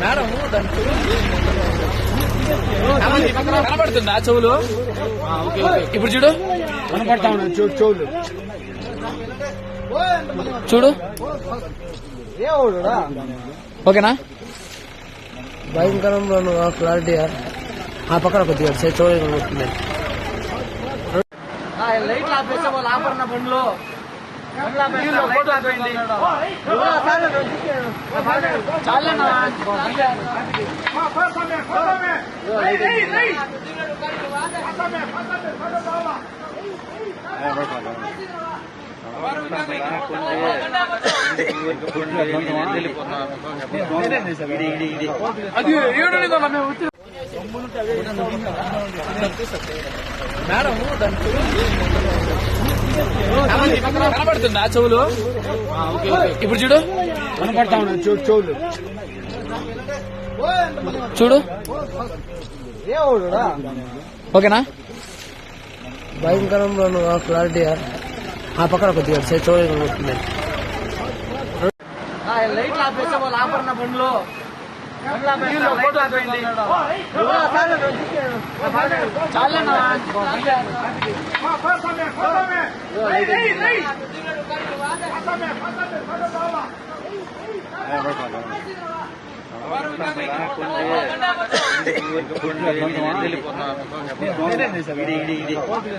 Madam కనబడుతుందా చెవులు? ఇప్పుడు చూడు కనపడతా ఉన్నాయి చూ చెవులు చూడు. ఓకేనా? భయంకరంలో క్లారిటీ ఆ. పక్కన కొద్దిగా సైడ్ చూడండి లైట్లు ఆపేసే వాళ్ళు ఆపరణ బండ్లు అది ఏడు మేము వచ్చి మేడం దాని కనబడుతుందా చెవులు? ఇప్పుడు చూడు కనపడతా ఉన్నాయి చూ చెవులు చూడు. ఓకేనా? భయంకరంలో క్లారిటీ ఆ పక్కన కొద్దిగా సైడ్ చూడండి లైట్లు ఆపేసే వాళ్ళు ఆపరణ బండ్లు చాలేనా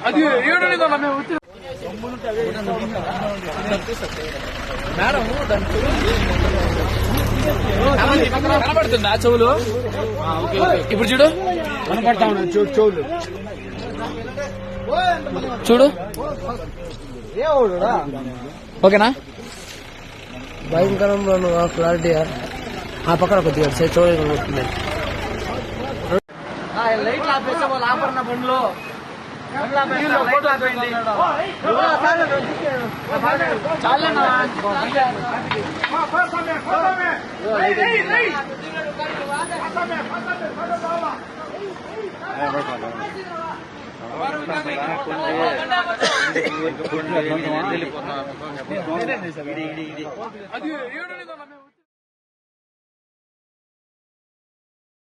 అది ఏడు మేము వచ్చి మేడం దాని కనబడుతుందా చెవులు ఆ, ఓకే ఓకే ఇప్పుడు చూడు కనపడతా చెవులు చూడు ఓకేనా భయంకరంలో క్లారిటీ ఆ పక్కన కొద్దిగా సైడ్ చూడండి లైట్లు ఆపేసే వాళ్ళు ఆపరణ బండ్లు చాలేనా అది ఏడు